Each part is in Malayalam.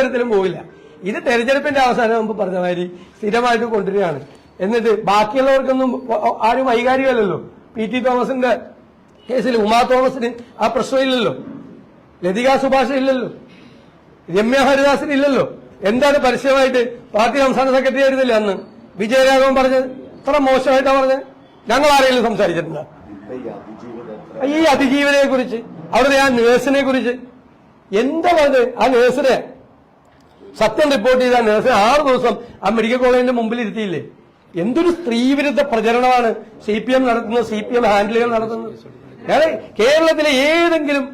തരത്തിലും പോവില്ല. ഇത് തെരഞ്ഞെടുപ്പിന്റെ അവസാനം നമുക്ക് പറഞ്ഞ മാതിരി സ്ഥിരമായിട്ട് കൊണ്ടുവരികയാണ്. എന്നിട്ട് ബാക്കിയുള്ളവർക്കൊന്നും ആരും വൈകാരികമല്ലല്ലോ. പി ടി തോമസിന്റെ കേസിൽ ഉമാ തോമസിന് ആ പ്രശ്നമില്ലല്ലോ. ലതിക സുഭാഷ് ഇല്ലല്ലോ. രമ്യ ഹരിദാസിന് ഇല്ലല്ലോ. എന്താണ് പരസ്യമായിട്ട് പാർട്ടി സംസ്ഥാന സെക്രട്ടറി ആയിരുന്നില്ല അന്ന്? വിജയരാഘവൻ പറഞ്ഞത് ഇത്ര മോശമായിട്ടാ പറഞ്ഞത്. ഞങ്ങൾ ആരെങ്കിലും സംസാരിച്ചിട്ടുണ്ടോ? ഈ അതിജീവനെ കുറിച്ച് അവിടുത്തെ ആ നേഴ്സിനെ കുറിച്ച് എന്താ പറഞ്ഞത്? ആ നേഴ്സിനെ സത്യം റിപ്പോർട്ട് ചെയ്ത നേഴ്സിനെ ആറ് ദിവസം ആ മെഡിക്കൽ കോളേജിന്റെ മുമ്പിൽ ഇരുത്തിയില്ലേ? എന്തൊരു സ്ത്രീവിരുദ്ധ പ്രചരണമാണ് സി പി എം നടത്തുന്നത് സി പി എം ഹാൻഡിലുകൾ നടത്തുന്നത്. ഞാൻ കേരളത്തിലെ ഏതെങ്കിലും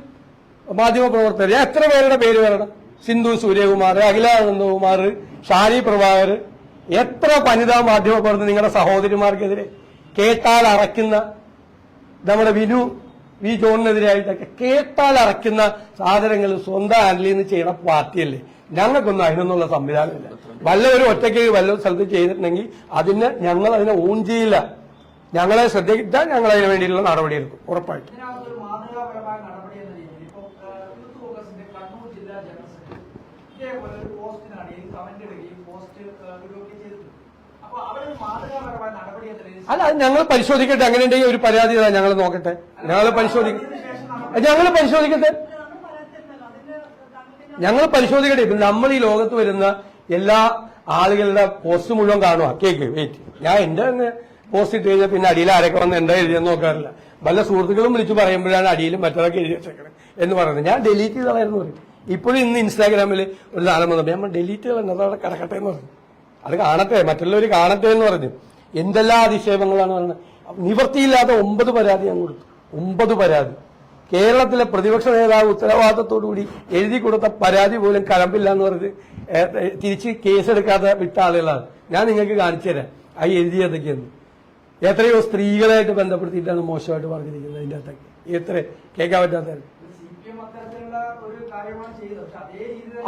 മാധ്യമ പ്രവർത്തകർ എത്ര പേരുടെ പേര് വരണം? സിന്ധു സൂര്യകുമാർ അഖിലാനന്ദകുമാർ ഷാരി പ്രഭാകർ എത്ര വനിതാ മാധ്യമ പ്രവർത്തകർ നിങ്ങളുടെ സഹോദരിമാർക്കെതിരെ കേട്ടാൽ അറയ്ക്കുന്ന നമ്മുടെ വിനു വി ജോണിനെതിരായിട്ടൊക്കെ കേട്ടാൽ അറയ്ക്കുന്ന സാധനങ്ങൾ സ്വന്തം ഹാൻഡിൽ നിന്ന് ചെയ്യണ പാർട്ടിയല്ലേ? ഞങ്ങൾക്കൊന്നും അതിനൊന്നുള്ള സംവിധാനമില്ല. വല്ലവരും ഒറ്റയ്ക്ക് വല്ല സ്ഥലത്ത് ചെയ്തിട്ടുണ്ടെങ്കിൽ അതിന് ഞങ്ങൾ അതിനെ ഓൺ ചെയ്യില്ല. ഞങ്ങളെ ശ്രദ്ധിച്ചാൽ ഞങ്ങൾ അതിന് വേണ്ടിയിട്ടുള്ള നടപടിയെടുക്കും ഉറപ്പായിട്ടും. ഇതേപോലെ ഒരു പോസ്റ്റിനാണ് കമന്റ് ഇടുകയും പോസ്റ്റ് ചെയ്തിട്ടുണ്ട്. അല്ല അത് ഞങ്ങൾ പരിശോധിക്കട്ടെ. അങ്ങനെ ഉണ്ടെങ്കിൽ ഒരു പരാതി ഞങ്ങൾ നോക്കട്ടെ. ഞങ്ങൾ പരിശോധിക്കും ഞങ്ങൾ പരിശോധിക്കട്ടെ. ഞങ്ങൾ പരിശോധിക്കട്ടെ. നമ്മൾ ഈ ലോകത്ത് വരുന്ന എല്ലാ ആളുകളുടെ പോസ്റ്റ് മുഴുവൻ കാണുക കേക്ക് വെയിറ്റ് ഞാൻ എന്റെ പോസ്റ്റ് ഇട്ട് കഴിഞ്ഞാൽ പിന്നെ അടിയിൽ ആരൊക്കെ വന്ന് എന്താ എഴുതിയെന്ന് നോക്കാറില്ല. പല സുഹൃത്തുക്കളും വിളിച്ച് പറയുമ്പോഴാണ് അടിയിലും മറ്റൊക്കെ എഴുതി വെച്ചേക്കണത് എന്ന് പറയുന്നത്. ഞാൻ ഡിലീറ്റ് ചെയ്തതായിരുന്നു പറയും ഇപ്പോഴും ഇന്ന് ഇൻസ്റ്റാഗ്രാമിൽ ഒരു സാധനം വന്നപ്പോൾ ഞാൻ ഡിലീറ്റ് ചെയ്തത് അതവിടെ കിടക്കട്ടെ എന്ന് പറഞ്ഞു. അത് കാണട്ടെ. മറ്റുള്ളവർ കാണട്ടെ എന്ന് പറഞ്ഞു. എന്തെല്ലാം അധിക്ഷേപങ്ങളാണ് പറയുന്നത് നിവർത്തിയില്ലാത്ത ഒമ്പത് പരാതി ഞാൻ കൊടുത്തു. ഒമ്പത് പരാതി. കേരളത്തിലെ പ്രതിപക്ഷ നേതാവ് ഉത്തരവാദിത്തത്തോടുകൂടി എഴുതി കൊടുത്ത പരാതി പോലും കഴമ്പില്ല എന്ന് പറഞ്ഞ് തിരിച്ച് കേസെടുക്കാതെ വിട്ട ആളുകളാണ്. ഞാൻ നിങ്ങൾക്ക് കാണിച്ചു തരാം. ആ എഴുതിയതൊക്കെയെന്ന് എത്രയോ സ്ത്രീകളായിട്ട് ബന്ധപ്പെടുത്തിയിട്ടാണ് മോശമായിട്ട് പറഞ്ഞിരിക്കുന്നത് അതിന്റെ അകത്തൊക്കെ. എത്ര? കേൾക്കാൻ പറ്റാത്ത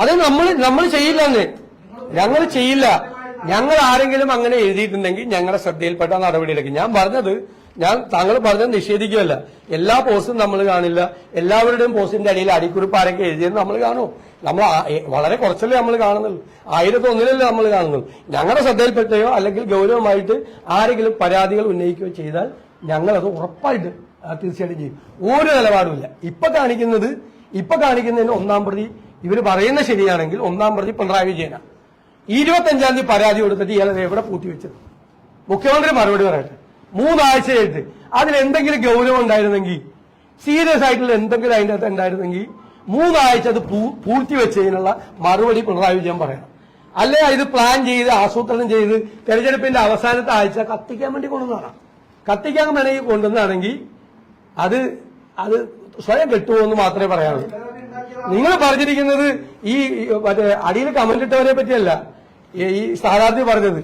അതേ നമ്മൾ നമ്മൾ ചെയ്യില്ല ഞങ്ങൾ ചെയ്യില്ല. ഞങ്ങൾ ആരെങ്കിലും അങ്ങനെ എഴുതിയിട്ടുണ്ടെങ്കിൽ ഞങ്ങളുടെ ശ്രദ്ധയിൽപ്പെട്ട നടപടിയെടുക്കും ഞാൻ പറഞ്ഞത് ഞാൻ താങ്കൾ പറഞ്ഞത് നിഷേധിക്കുകയല്ല. എല്ലാ പോസ്റ്റും നമ്മൾ കാണില്ല. എല്ലാവരുടെയും പോസ്റ്റിന്റെ അടിയിൽ അടിക്കുറിപ്പ് ആരൊക്കെ എഴുതിയെന്ന് നമ്മൾ കാണും. നമ്മൾ വളരെ കുറച്ചല്ലേ നമ്മൾ കാണുന്നുള്ളൂ. ആയിരത്തി ഒന്നിലല്ലേ നമ്മൾ കാണുന്നുള്ളൂ. ഞങ്ങളുടെ ശ്രദ്ധയിൽപ്പെട്ടയോ അല്ലെങ്കിൽ ഗൗരവമായിട്ട് ആരെങ്കിലും പരാതികൾ ഉന്നയിക്കുകയോ ചെയ്താൽ ഞങ്ങളത് ഉറപ്പായിട്ട് തീർച്ചയായിട്ടും ചെയ്യും. ഒരു നിലപാടുമില്ല. ഇപ്പൊ കാണിക്കുന്നത് ഇപ്പൊ കാണിക്കുന്നതിന് ഒന്നാം പ്രതി ഇവർ പറയുന്ന ശരിയാണെങ്കിൽ ഒന്നാം പ്രതി പിണറായി വിജയനാണ്. ഇരുപത്തഞ്ചാം തീയതി പരാതി കൊടുത്തിട്ട് ഇയാളെ എവിടെ പൂട്ടിവെച്ചത് മുഖ്യമന്ത്രി മറുപടി പറയട്ടെ. മൂന്നാഴ്ചയായിട്ട് അതിൽ എന്തെങ്കിലും ഗൗരവം ഉണ്ടായിരുന്നെങ്കിൽ സീരിയസ് ആയിട്ടുള്ള എന്തെങ്കിലും അതിന്റെ അകത്ത് ഉണ്ടായിരുന്നെങ്കിൽ മൂന്നാഴ്ച അത് പൂ- പൂഴ്ത്തിവെച്ചതിനുള്ള മറുപടി പിണറായി വിജയൻ പറയണം. അല്ലെ ഇത് പ്ലാൻ ചെയ്ത് ആസൂത്രണം ചെയ്ത് തെരഞ്ഞെടുപ്പിന്റെ അവസാനത്തെ ആഴ്ച കത്തിക്കാൻ വേണ്ടി കൊണ്ടുവന്നതാണ് കത്തിക്കാൻ വേണമെങ്കിൽ കൊണ്ടുവന്നാണെങ്കിൽ അത് അത് സ്വയം കെട്ടുപോകുമെന്ന് മാത്രമേ പറയാനുള്ളൂ. നിങ്ങൾ പറഞ്ഞിരിക്കുന്നത് ഈ മറ്റേ അടിയിൽ കമന്റ് ഇട്ടവരെ പറ്റിയല്ല. ഈ സ്ഥാനാർത്ഥി പറഞ്ഞത്.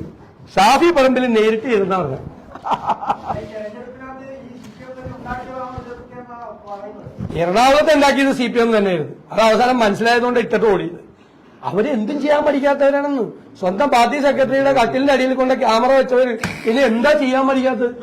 ഷാഫി പറമ്പിൽ നേരിട്ട് ഇരുന്നാ പറഞ്ഞത് എറണാകുളത്ത് ഉണ്ടാക്കിയത് സി പി എം തന്നെയായിരുന്നു. അത് അവസാനം മനസ്സിലായതുകൊണ്ട് ഇട്ടിട്ട് ഓടിയത്. അവരെന്തും ചെയ്യാൻ പഠിക്കാത്തവരാണെന്ന്. സ്വന്തം പാർട്ടി സെക്രട്ടറിയുടെ കട്ടിലിന്റെ അടിയിൽ കൊണ്ട് ക്യാമറ വെച്ചവർ ഇനി എന്താ ചെയ്യാൻ പഠിക്കാത്തത്?